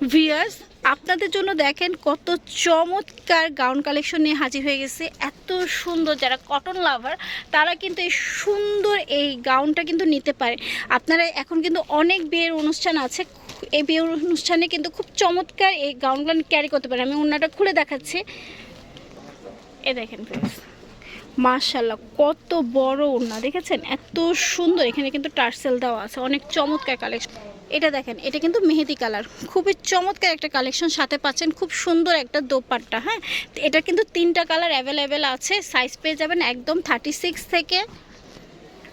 Viewers আপনাদের জন্য দেখেন কত চমৎকার গাউন কালেকশন নিয়ে হাজির হয়ে গেছে। এত সুন্দর যারা কটন লাভার তারা কিন্তু এই সুন্দর এই গাউনটা কিন্তু নিতে পারে। আপনারা এখন কিন্তু অনেক বিয়ের অনুষ্ঠান আছে, এই বিয়ের অনুষ্ঠানে কিন্তু খুব চমৎকার এই গাউনগুলো ক্যারি করতে পারে আমি অন্যটা খুলে দেখাচ্ছি। এ দেখেন প্লিজ মাশাল্লাহ কত বড় ওড়না, দেখেছেন? এত সুন্দর, এখানে কিন্তু টার্সেল দেওয়া আছে, অনেক চমৎকার কালেকশন। এটা দেখেন, এটা কিন্তু মেহেদি কালার। খুবই চমৎকার একটা কালেকশন, সাথে পাচ্ছেন খুব সুন্দর একটা দোপাট্টা হ্যাঁ? এটা কিন্তু তিনটা কালার অ্যাভেলেবেল আছে, সাইজ পেয়ে যাবেন একদম থার্টি সিক্স থেকে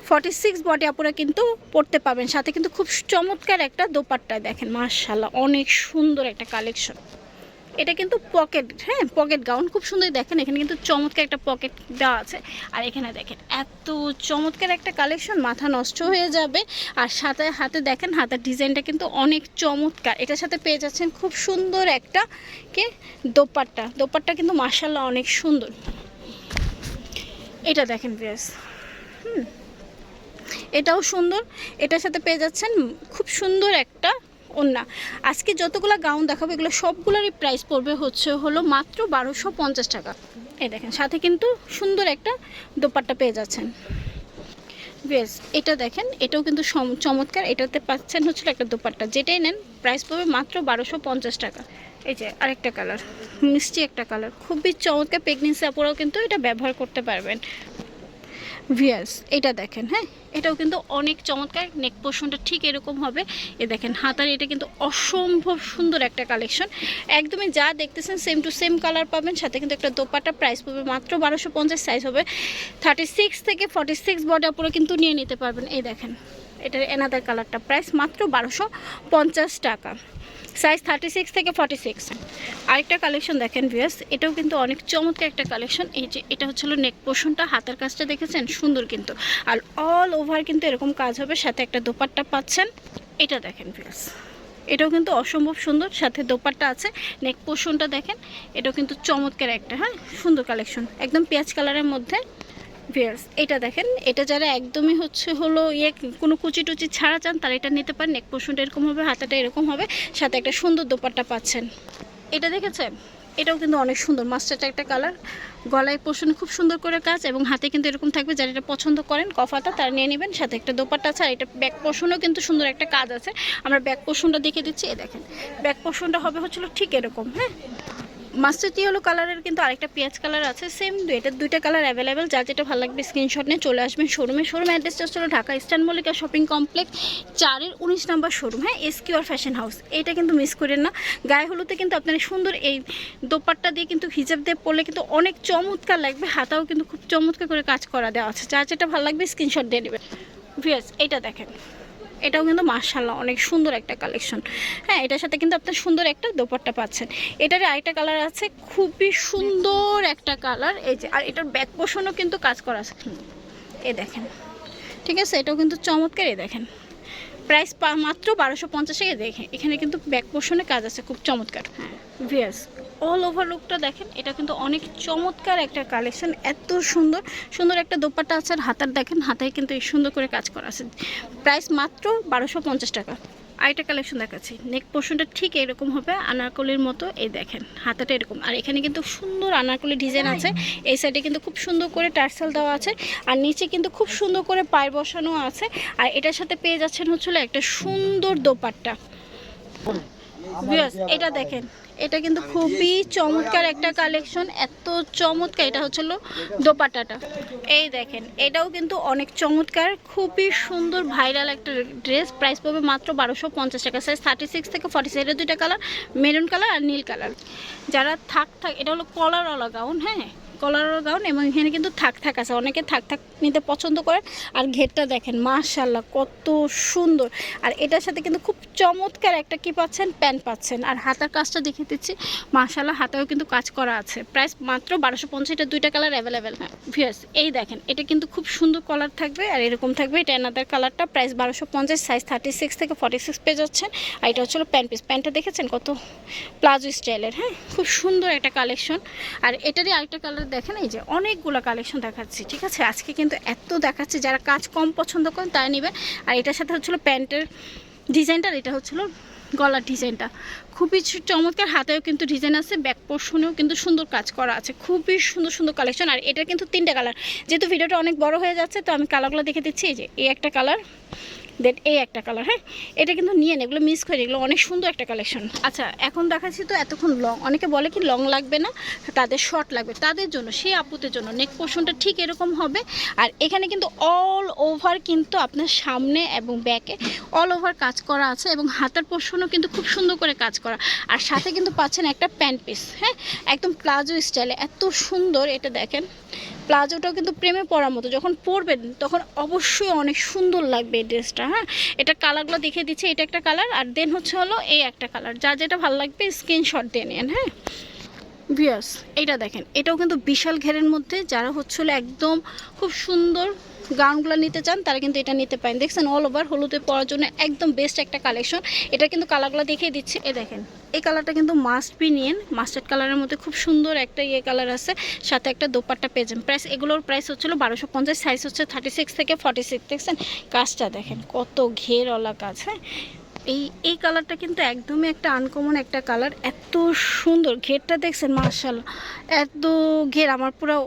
ফর্টি সিক্স বডি আপুরা কিন্তু পড়তে পাবেন। সাথে কিন্তু খুব চমৎকার একটা দোপাট্টা দেখেন মার্শাল্লাহ অনেক সুন্দর একটা কালেকশন। এটা কিন্তু পকেট হ্যাঁ পকেট গাউন খুব সুন্দর দেখেন, এখানে কিন্তু চমৎকার একটা পকেট দেওয়া আছে। আর এখানে দেখেন, এত চমৎকার একটা কালেকশন মাথা নষ্ট হয়ে যাবে। আর সাথে, হাতে দেখেন, হাতের ডিজাইনটা কিন্তু অনেক চমৎকার। এটার সাথে পেয়ে যাচ্ছেন খুব সুন্দর একটা, কে? দোপাট্টা। দোপাট্টা কিন্তু মার্শাল্লাহ অনেক সুন্দর। এটা দেখেন বেশ হুম। এটাও সুন্দর। এটার সাথে পেয়ে যাচ্ছেন খুব সুন্দর একটা ওন্না আজকে যতগুলো গাউন দেখাবো, এগুলো সবগুলোরই প্রাইস পড়বে হচ্ছে হলো মাত্র বারোশো পঞ্চাশ টাকা। এই দেখেন, সাথে কিন্তু সুন্দর একটা দোপাট্টা পেয়ে যাচ্ছেন। বেশ, এটা দেখেন, এটাও কিন্তু চমৎকার, এটাতে পাচ্ছেন হচ্ছে একটা দোপাট্টা। যেটাই নেন প্রাইস পড়বে মাত্র বারোশো পঞ্চাশ টাকা। এই যে আরেকটা কালার মিষ্টি একটা কালার খুবই চমৎকার প্রেগনেন্সি আপুরাও কিন্তু এটা ব্যবহার করতে পারবেন। ভিয়াস এটা দেখেন হ্যাঁ? এটাও কিন্তু অনেক চমৎকার। নেক পোর্শনটা ঠিক এরকম হবে। এ দেখেন, হাতার এটা কিন্তু অসম্ভব সুন্দর একটা কালেকশন একদমই যা দেখতেছেন সেম টু সেম কালার পাবেন। সাথে কিন্তু একটা দোপাটা প্রাইস পাবে মাত্র বারোশো পঞ্চাশ সাইজ হবে থার্টি সিক্স থেকে ফর্টি সিক্স বডি আপুরা কিন্তু নিয়ে নিতে পারবেন। এই দেখেন, এটার এনাদার কালারটা প্রাইস মাত্র বারোশো পঞ্চাশ টাকা। সাইজ থার্টি সিক্স থেকে ফর্টি সিক্স আরেকটা কালেকশন দেখেন ভিয়াস এটাও কিন্তু অনেক চমৎকার একটা কালেকশন এই যে, এটা হচ্ছিল নেক পোর্শনটা হাতের কাজটা দেখেছেন? সুন্দর কিন্তু। আর অল ওভার কিন্তু এরকম কাজ হবে, সাথে একটা দোপাট্টা পাচ্ছেন। এটা দেখেন ভিয়াস এটাও কিন্তু অসম্ভব সুন্দর, সাথে দোপাট্টা আছে। নেক পোর্শনটা দেখেন, এটাও কিন্তু চমৎকার একটা হ্যাঁ? সুন্দর কালেকশন একদম পেঁয়াজ কালারের মধ্যে। ভিয়ার্স এটা দেখেন, এটা যারা একদমই হচ্ছে হলো ইয়ে কোনো কুচি টুচি ছাড়া চান, তারা এটা নিতে পারেন। নেক পোর্শনটা এরকম হবে, হাতাটা এরকম হবে, সাথে একটা সুন্দর দোপাট্টা পাচ্ছেন। এটা দেখেছেন? এটাও কিন্তু অনেক সুন্দর মাস্টারটা একটা কালার গলায় পোর্শনে খুব সুন্দর করে কাজ এবং হাতে কিন্তু এরকম থাকবে, যারা এটা পছন্দ করেন, কফাটা তারা নিয়ে নেবেন, সাথে একটা দোপাট্টা আছে, আর এটা ব্যাক পোর্শনেও কিন্তু সুন্দর একটা কাজ আছে। আমরা ব্যাক পোর্শনটা দেখে দিচ্ছি এ দেখেন। ব্যাক পোর্শনটা হবে হচ্ছিল ঠিক এরকম হ্যাঁ? মাস্টার ইয়েলো কালারের কিন্তু আরেকটা পেঁয়াজ কালার আছে সেম দু, এটার দুইটা কালার অ্যাভেলেবেল যার যেটা ভালো লাগবে স্ক্রিনশট নিয়ে চলে আসবেন শোরুমে শোরুম অ্যাড্রেসটা হচ্ছিল Dhaka eastern Mallika shopping complex চারের উনিশ নম্বর শোরুম হ্যাঁ এস কিউআর ফ্যাশন হাউস এটা কিন্তু মিস করেন না। গায়ে হলুদে কিন্তু আপনার সুন্দর এই দোপাট্টা দিয়ে কিন্তু হিজাব দিয়ে পরলে কিন্তু অনেক চমৎকার লাগবে, হাতাও কিন্তু খুব চমৎকার করে কাজ করা দেওয়া আছে। যার যেটা ভালো লাগবে স্ক্রিনশট দিয়ে নেবেন। ভিয়াস এটা দেখেন। এটাও কিন্তু মার্শাল্লাহ অনেক সুন্দর একটা কালেকশন। হ্যাঁ এটার সাথে কিন্তু আপনার সুন্দর একটা দোপাট্টা পাচ্ছেন। এটার আরেকটা কালার আছে, খুবই সুন্দর একটা কালার। এই যে, আর এটার ব্যাক পোষণও কিন্তু কাজ করা আছে। এ দেখেন, ঠিক আছে? এটাও কিন্তু চমৎকার, এই দেখেন। প্রাইস মাত্র বারোশো পঞ্চাশ দেখেন। এখানে কিন্তু ব্যাক পোর্শনে কাজ আছে, খুব চমৎকার। হ্যাঁ অল ওভার লুকটা দেখেন, এটা কিন্তু অনেক চমৎকার একটা কালেকশন এত সুন্দর। সুন্দর একটা দোপাটা আছে আর হাতার দেখেন, হাতায় কিন্তু এই সুন্দর করে কাজ করা আছে। প্রাইস মাত্র বারোশো পঞ্চাশ টাকা। আরেকটা কালেকশন দেখাচ্ছি। নেক পোর্শনটা ঠিক এরকম হবে, আনারকলির মতো, এই দেখেন, হাতাটা এরকম। আর এখানে কিন্তু সুন্দর আনারকলি ডিজাইন আছে। এই সাইডে কিন্তু খুব সুন্দর করে টার্সেল দেওয়া আছে। আর নিচে কিন্তু খুব সুন্দর করে পায়ের বসানো আছে। আর এটার সাথে পেয়ে যাচ্ছেন হচ্ছিল একটা সুন্দর দোপাট্টা। এটা দেখেন। এটা কিন্তু খুবই চমৎকার একটা কালেকশন এত চমৎকার। এটা হচ্ছিল দোপাটাটা এই দেখেন এটাও কিন্তু অনেক চমৎকার খুবই সুন্দর ভাইরাল একটা ড্রেস। প্রাইস পাবে মাত্র বারোশো পঞ্চাশ টাকা। সাইজ থার্টি সিক্স থেকে ফর্টি সাইডের দুইটা কালার মেরুন কালার আর নীল কালার। যারা থাক থাক এটা হলো কলার অলা গাউন হ্যাঁ? কলার গাউন এবং এখানে কিন্তু থাক থাক আছে। অনেকে থাক থাক নিতে পছন্দ করেন আর ঘেরটা দেখেন মাশাল্লাহ কত সুন্দর। আর এটার সাথে কিন্তু খুব চমৎকার একটা কি পাচ্ছেন? প্যান্ট পাচ্ছেন। আর হাতার কাজটা দেখে দিচ্ছি মাশাল্লাহ হাতেও কিন্তু কাজ করা আছে। প্রাইস মাত্র বারোশো পঞ্চাশ, এটা দুইটা কালার অ্যাভেলেবেল হ্যাঁ ভিয়ার্স এই দেখেন, এটা কিন্তু খুব সুন্দর কালার থাকবে আর এরকম থাকবে। এটা এনাদার কালারটা প্রাইস বারোশো পঞ্চাশ সাইজ থার্টি সিক্স থেকে ফর্টি সিক্স পেয়ে যাচ্ছেন। আর এটা হচ্ছিল প্যান্ট পিস প্যান্টটা দেখেছেন কত? প্লাজো স্টাইলের হ্যাঁ খুব সুন্দর একটা কালেকশন আর এটারই আরেকটা কালার দেখেন এই যে অনেকগুলো কালেকশন দেখাচ্ছি, ঠিক আছে? আজকে কিন্তু এত দেখাচ্ছি, যারা কাজ কম পছন্দ করেন তারা নেবেন আর এটার সাথে হচ্ছিল প্যান্টের ডিজাইনটা এটা হচ্ছিল গলার ডিজাইনটা। খুবই চমৎকার, হাতেও কিন্তু ডিজাইন আছে, ব্যাক পোর্শনেও কিন্তু সুন্দর কাজ করা আছে। খুবই সুন্দর সুন্দর কালেকশন আর এটা কিন্তু তিনটা কালার যেহেতু ভিডিওটা অনেক বড় হয়ে যাচ্ছে, তো আমি কালারগুলো দেখে দিচ্ছি, এই যে, এই একটা কালার দেন এই একটা কালার হ্যাঁ? এটা কিন্তু নিয়ে এগুলো মিস করে এগুলো অনেক সুন্দর একটা কালেকশন আচ্ছা এখন দেখাচ্ছি তো এতক্ষণ লং অনেকে বলে কি লং লাগবে না, তাদের শর্ট লাগবে। তাদের জন্য, সেই আপুদের জন্য নেক পোর্শনটা ঠিক এরকম হবে। আর এখানে কিন্তু অল ওভার কিন্তু আপনার সামনে এবং ব্যাকে অল ওভার কাজ করা আছে এবং হাতার পোর্শনও কিন্তু খুব সুন্দর করে কাজ করা। আর সাথে কিন্তু পাচ্ছেন একটা প্যান্ট পিস হ্যাঁ? একদম প্লাজো স্টাইলে এত সুন্দর, এটা দেখেন। প্লাজোটাও কিন্তু প্রেমে পড়ার মতো। যখন পরবেন, তখন অবশ্যই অনেক সুন্দর লাগবে এই ড্রেসটা হ্যাঁ? এটা কালারগুলো দেখিয়ে দিচ্ছে, এটা একটা কালার, আর দেন হচ্ছে হলো এই একটা কালার। যা যেটা ভালো লাগবে, স্ক্রিনশট দিয়ে নিন হ্যাঁ? ভিয়ার্স এটা দেখেন, এটাও কিন্তু বিশাল ঘেরের মধ্যে, যারা হচ্ছিল একদম খুব সুন্দর গাউনগুলো নিতে চান, তারা কিন্তু এটা নিতে পারেন। দেখছেন অল ওভার হলুদে পরার জন্য একদম বেস্ট একটা কালেকশন এটা কিন্তু কালারগুলো দেখিয়ে দিচ্ছি। এ দেখেন, এই কালারটা কিন্তু মাস্ট বি নিয়েন। মাস্টার্ড কালারের মধ্যে খুব সুন্দর একটা ইয়ে কালার আছে। সাথে একটা দোপাট্টা পেয়েছেন প্রাইস এগুলোর প্রাইস হচ্ছিল বারোশো পঞ্চাশ সাইজ হচ্ছে থার্টি সিক্স থেকে ফর্টি সিক্স দেখছেন, কাজটা দেখেন, কত ঘেরওয়ালা কাজ হ্যাঁ? এই এই কালারটা কিন্তু একদমই একটা আনকমন একটা কালার এত সুন্দর, ঘেরটা দেখছেন মার্শাল এত ঘের, আমার পুরো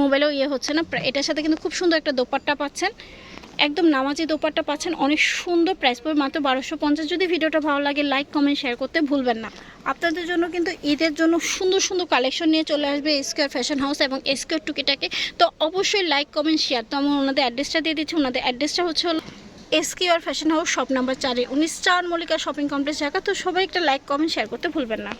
মোবাইলেও ইয়ে হচ্ছে না এটার সাথে কিন্তু খুব সুন্দর একটা দোপাট্টা পাচ্ছেন। একদম নামাজি দোপাট্টা পাচ্ছেন, অনেক সুন্দর প্রাইস পড়বে মাত্র বারোশো পঞ্চাশ। যদি ভিডিওটা ভালো লাগে লাইক কমেন্ট শেয়ার করতে ভুলবেন না। আপনাদের জন্য কিন্তু ঈদের জন্য সুন্দর সুন্দর কালেকশন নিয়ে চলে আসবে স্কোয়ার ফ্যাশন হাউস এবং স্কোয়ার টুকিটাকে তো অবশ্যই লাইক কমেন্ট শেয়ার তো আমি ওনাদের অ্যাড্রেসটা দিয়ে দিচ্ছি, ওনাদের অ্যাড্রেসটা হচ্ছে হলো SQR fashion house shop number চারে, উনিশ চার মল্লিকা শপিং কমপ্লেক্স ঢাকা। তো সবাই একটা লাইক কমেন্ট শেয়ার করতে ভুলবেন না।